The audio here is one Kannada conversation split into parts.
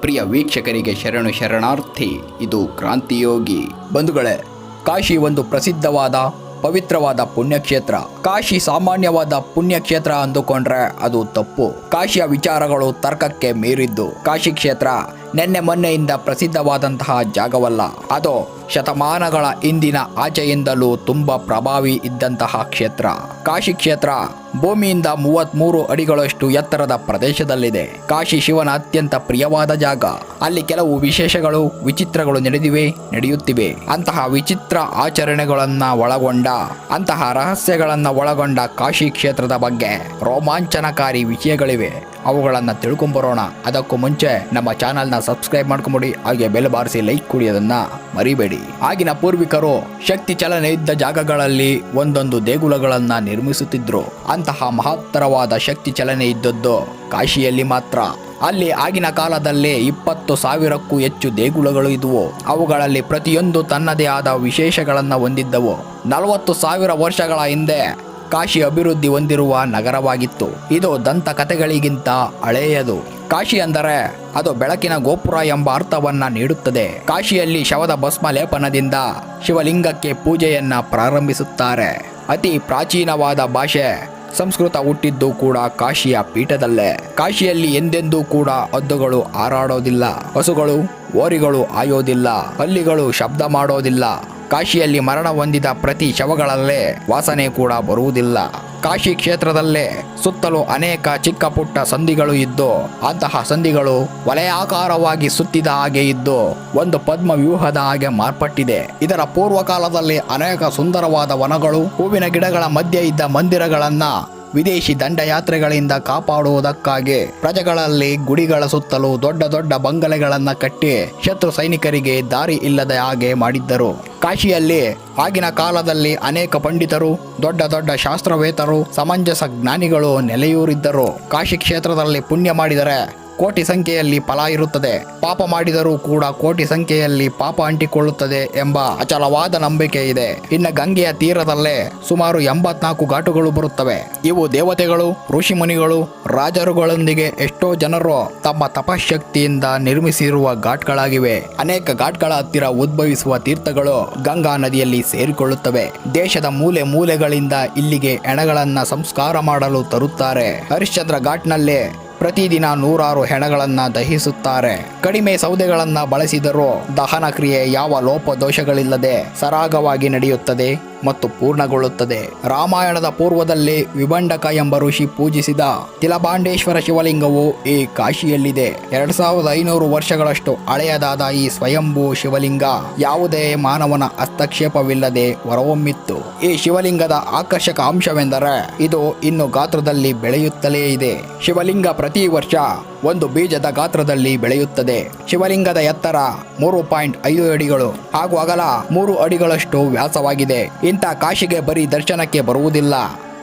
ಪ್ರಿಯ ವೀಕ್ಷಕರಿಗೆ ಶರಣು ಶರಣಾರ್ಥಿ, ಇದು ಕ್ರಾಂತಿಯೋಗಿ. ಬಂಧುಗಳೇ, ಕಾಶಿ ಒಂದು ಪ್ರಸಿದ್ಧವಾದ, ಪವಿತ್ರವಾದ ಪುಣ್ಯಕ್ಷೇತ್ರ. ಕಾಶಿ ಸಾಮಾನ್ಯವಾದ ಪುಣ್ಯಕ್ಷೇತ್ರ ಅಂದುಕೊಂಡ್ರೆ ಅದು ತಪ್ಪು. ಕಾಶಿಯ ವಿಚಾರಗಳು ತರ್ಕಕ್ಕೆ ಮೀರಿದ್ದು, ಕಾಶಿ ಕ್ಷೇತ್ರ ನಿನ್ನೆ ಮೊನ್ನೆಯಿಂದ ಪ್ರಸಿದ್ಧವಾದಂತಹ ಜಾಗವಲ್ಲ. ಅದು ಶತಮಾನಗಳ ಹಿಂದಿನ ಆಚೆಯಿಂದಲೂ ತುಂಬಾ ಪ್ರಭಾವಿ ಇದ್ದಂತಹ ಕ್ಷೇತ್ರ. ಕಾಶಿ ಕ್ಷೇತ್ರ ಭೂಮಿಯಿಂದ ಮೂವತ್ಮೂರು ಅಡಿಗಳಷ್ಟು ಎತ್ತರದ ಪ್ರದೇಶದಲ್ಲಿದೆ. ಕಾಶಿ ಶಿವನ ಅತ್ಯಂತ ಪ್ರಿಯವಾದ ಜಾಗ. ಅಲ್ಲಿ ಕೆಲವು ವಿಶೇಷಗಳು, ವಿಚಿತ್ರಗಳು ನಡೆದಿವೆ, ನಡೆಯುತ್ತಿವೆ. ಅಂತಹ ವಿಚಿತ್ರ ಆಚರಣೆಗಳನ್ನ ಒಳಗೊಂಡ, ಅಂತಹ ರಹಸ್ಯಗಳನ್ನ ಒಳಗೊಂಡ ಕಾಶಿ ಕ್ಷೇತ್ರದ ಬಗ್ಗೆ ರೋಮಾಂಚನಕಾರಿ ವಿಷಯಗಳಿವೆ. ಅವುಗಳನ್ನು ತಿಳ್ಕೊಂಬರೋಣ. ಅದಕ್ಕೂ ಮುಂಚೆ ನಮ್ಮ ಚಾನಲ್ನ ಸಬ್ಸ್ಕ್ರೈಬ್ ಮಾಡ್ಕೊಂಬಿಡಿ, ಹಾಗೆ ಬೆಲ್ ಬಾರಿಸಿ ಲೈಕ್ ಕುಡಿಯೋದನ್ನು ಮರಿಬೇಡಿ. ಆಗಿನ ಪೂರ್ವಿಕರು ಶಕ್ತಿ ಚಲನೆ ಇದ್ದ ಜಾಗಗಳಲ್ಲಿ ಒಂದೊಂದು ದೇಗುಲಗಳನ್ನು ನಿರ್ಮಿಸುತ್ತಿದ್ದರು ಅಂತಹ ಮಹತ್ತರವಾದ ಶಕ್ತಿ ಚಲನೆ ಇದ್ದದ್ದು ಕಾಶಿಯಲ್ಲಿ ಮಾತ್ರ. ಅಲ್ಲಿ ಆಗಿನ ಕಾಲದಲ್ಲೇ ಇಪ್ಪತ್ತು ಸಾವಿರಕ್ಕೂ ಹೆಚ್ಚು ದೇಗುಲಗಳು ಇದ್ವು. ಅವುಗಳಲ್ಲಿ ಪ್ರತಿಯೊಂದು ತನ್ನದೇ ಆದ ವಿಶೇಷಗಳನ್ನು ಹೊಂದಿದ್ದವು. ನಲವತ್ತು ಸಾವಿರ ವರ್ಷಗಳ ಹಿಂದೆ ಕಾಶಿ ಅಭಿವೃದ್ಧಿ ಹೊಂದಿರುವ ನಗರವಾಗಿತ್ತು. ಇದು ದಂತಕಥೆಗಳಿಗಿಂತ ಹಳೆಯದು. ಕಾಶಿ ಅಂದರೆ ಅದು ಬೆಳಕಿನ ಗೋಪುರ ಎಂಬ ಅರ್ಥವನ್ನ ನೀಡುತ್ತದೆ. ಕಾಶಿಯಲ್ಲಿ ಶವದ ಭಸ್ಮ ಲೇಪನದಿಂದ ಶಿವಲಿಂಗಕ್ಕೆ ಪೂಜೆಯನ್ನ ಪ್ರಾರಂಭಿಸುತ್ತಾರೆ. ಅತಿ ಪ್ರಾಚೀನವಾದ ಭಾಷೆ. ಸಂಸ್ಕೃತ ಹುಟ್ಟಿದ್ದು ಕೂಡ ಕಾಶಿಯ ಪೀಠದಲ್ಲೇ. ಕಾಶಿಯಲ್ಲಿ ಎಂದೆಂದೂ ಕೂಡ ಹದ್ದುಗಳು ಹಾರಾಡೋದಿಲ್ಲ. ಹಸುಗಳು ಓರಿಗಳು ಆಯೋದಿಲ್ಲ ಹಲ್ಲಿಗಳು ಶಬ್ದ ಮಾಡೋದಿಲ್ಲ. ಕಾಶಿಯಲ್ಲಿ ಮರಣ ಹೊಂದಿದ ಪ್ರತಿ ಶವಗಳಲ್ಲೇ ವಾಸನೆ ಕೂಡ ಬರುವುದಿಲ್ಲ. ಕಾಶಿ ಕ್ಷೇತ್ರದಲ್ಲೇ ಸುತ್ತಲೂ ಅನೇಕ ಚಿಕ್ಕ ಪುಟ್ಟ ಸಂಧಿಗಳು ಇದ್ದು, ಅಂತಹ ಸಂಧಿಗಳು ವಲಯಾಕಾರವಾಗಿ ಸುತ್ತಿದ ಹಾಗೆ ಇದ್ದು, ಒಂದು ಪದ್ಮ ವ್ಯೂಹದ ಹಾಗೆ ಮಾರ್ಪಟ್ಟಿದೆ. ಇದರ ಪೂರ್ವಕಾಲದಲ್ಲಿ ಅನೇಕ ಸುಂದರವಾದ ವನಗಳು, ಹೂವಿನ ಗಿಡಗಳ ಮಧ್ಯೆ ಇದ್ದ ಮಂದಿರಗಳನ್ನ ವಿದೇಶಿ ದಂಡಯಾತ್ರೆಗಳಿಂದ ಕಾಪಾಡುವುದಕ್ಕಾಗಿ ಪ್ರಜೆಗಳಲ್ಲಿ ಗುಡಿಗಳ ಸುತ್ತಲೂ ದೊಡ್ಡ ದೊಡ್ಡ ಬಂಗಲೆಗಳನ್ನು ಕಟ್ಟಿ ಶತ್ರು ಸೈನಿಕರಿಗೆ ದಾರಿ ಇಲ್ಲದ ಹಾಗೆ ಮಾಡಿದ್ದರು. ಕಾಶಿಯಲ್ಲಿ ಆಗಿನ ಕಾಲದಲ್ಲಿ ಅನೇಕ ಪಂಡಿತರು, ದೊಡ್ಡ ದೊಡ್ಡ ಶಾಸ್ತ್ರವೇತರು, ಸಮಂಜಸ ಜ್ಞಾನಿಗಳು ನೆಲೆಯೂರಿದ್ದರು. ಕಾಶಿ ಕ್ಷೇತ್ರದಲ್ಲಿ ಪುಣ್ಯ ಮಾಡಿದರೆ ಕೋಟಿ ಸಂಖ್ಯೆಯಲ್ಲಿ ಫಲ ಇರುತ್ತದೆ. ಪಾಪ ಮಾಡಿದರೂ ಕೂಡ ಕೋಟಿ ಸಂಖ್ಯೆಯಲ್ಲಿ ಪಾಪ ಅಂಟಿಕೊಳ್ಳುತ್ತದೆ ಎಂಬ ಅಚಲವಾದ ನಂಬಿಕೆ ಇದೆ. ಇನ್ನು ಗಂಗೆಯ ತೀರದಲ್ಲೇ ಸುಮಾರು ಎಂಬತ್ನಾಲ್ಕು ಘಾಟುಗಳು ಬರುತ್ತವೆ. ಇವು ದೇವತೆಗಳು, ಋಷಿಮುನಿಗಳು, ರಾಜರುಗಳೊಂದಿಗೆ ಎಷ್ಟೋ ಜನರು ತಮ್ಮ ತಪಶಕ್ತಿಯಿಂದ ನಿರ್ಮಿಸಿರುವ ಘಾಟ್ಗಳಾಗಿವೆ. ಅನೇಕ ಘಾಟ್ಗಳ ಹತ್ತಿರ ಉದ್ಭವಿಸುವ ತೀರ್ಥಗಳು ಗಂಗಾ ನದಿಯಲ್ಲಿ ಸೇರಿಕೊಳ್ಳುತ್ತವೆ. ದೇಶದ ಮೂಲೆ ಮೂಲೆಗಳಿಂದ ಇಲ್ಲಿಗೆ ಎಣಗಳನ್ನ ಸಂಸ್ಕಾರ ಮಾಡಲು ತರುತ್ತಾರೆ. ಹರಿಶ್ಚಂದ್ರ ಘಾಟ್ನಲ್ಲಿ ಪ್ರತಿದಿನ ನೂರಾರು ಹೆಣಗಳನ್ನು ದಹಿಸುತ್ತಾರೆ. ಕಡಿಮೆ ಸೌದೆಗಳನ್ನು ಬಳಸಿದರೂ ದಹನ ಕ್ರಿಯೆ ಯಾವ ಲೋಪದೋಷಗಳಿಲ್ಲದೆ ಸರಾಗವಾಗಿ ನಡೆಯುತ್ತದೆ. ಮತ್ತು ಪೂರ್ಣಗೊಳ್ಳುತ್ತದೆ. ರಾಮಾಯಣದ ಪೂರ್ವದಲ್ಲಿ ವಿಭಂಡಕ ಎಂಬ ಋಷಿ ಪೂಜಿಸಿದ ತಿಲಬಾಂಡೇಶ್ವರ ಶಿವಲಿಂಗವು ಈ ಕಾಶಿಯಲ್ಲಿದೆ. ಎರಡ್ ಸಾವಿರದ ಐನೂರು ವರ್ಷಗಳಷ್ಟು ಹಳೆಯದಾದ ಈ ಸ್ವಯಂಭೂ ಶಿವಲಿಂಗ ಯಾವುದೇ ಮಾನವನ ಹಸ್ತಕ್ಷೇಪವಿಲ್ಲದೆ ಹೊರಹೊಮ್ಮಿತ್ತು. ಈ ಶಿವಲಿಂಗದ ಆಕರ್ಷಕ ಅಂಶವೆಂದರೆ ಇದು ಇನ್ನು ಗಾತ್ರದಲ್ಲಿ ಬೆಳೆಯುತ್ತಲೇ ಇದೆ. ಶಿವಲಿಂಗ ಪ್ರತಿ ವರ್ಷ ಒಂದು ಬೀಜದ ಗಾತ್ರದಲ್ಲಿ ಬೆಳೆಯುತ್ತದೆ. ಶಿವಲಿಂಗದ ಎತ್ತರ ಮೂರು ಪಾಯಿಂಟ್ ಐದು ಅಡಿಗಳು ಹಾಗೂ ಅಗಲ ಮೂರು ಅಡಿಗಳಷ್ಟು ವ್ಯಾಸವಾಗಿದೆ. ಇಂಥ ಕಾಶಿಗೆ ಬರೀ ದರ್ಶನಕ್ಕೆ ಬರುವುದಿಲ್ಲ.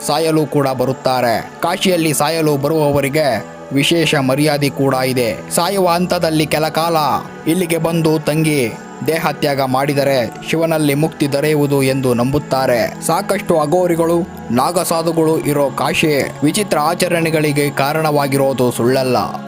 ಸಾಯಲು ಕೂಡ ಬರುತ್ತಾರೆ. ಕಾಶಿಯಲ್ಲಿ ಸಾಯಲು ಬರುವವರಿಗೆ ವಿಶೇಷ ಮರ್ಯಾದೆ ಕೂಡ ಇದೆ. ಸಾಯುವ ಹಂತದಲ್ಲಿ ಕೆಲ ಕಾಲ ಇಲ್ಲಿಗೆ ಬಂದು ತಂಗಿ ದೇಹತ್ಯಾಗ ಮಾಡಿದರೆ ಶಿವನಲ್ಲಿ ಮುಕ್ತಿ ದೊರೆಯುವುದು ಎಂದು ನಂಬುತ್ತಾರೆ. ಸಾಕಷ್ಟು ಅಘೋರಿಗಳು, ನಾಗಸಾಧುಗಳು ಇರೋ ಕಾಶಿ ವಿಚಿತ್ರ ಆಚರಣೆಗಳಿಗೆ ಕಾರಣವಾಗಿರೋದು ಸುಳ್ಳಲ್ಲ.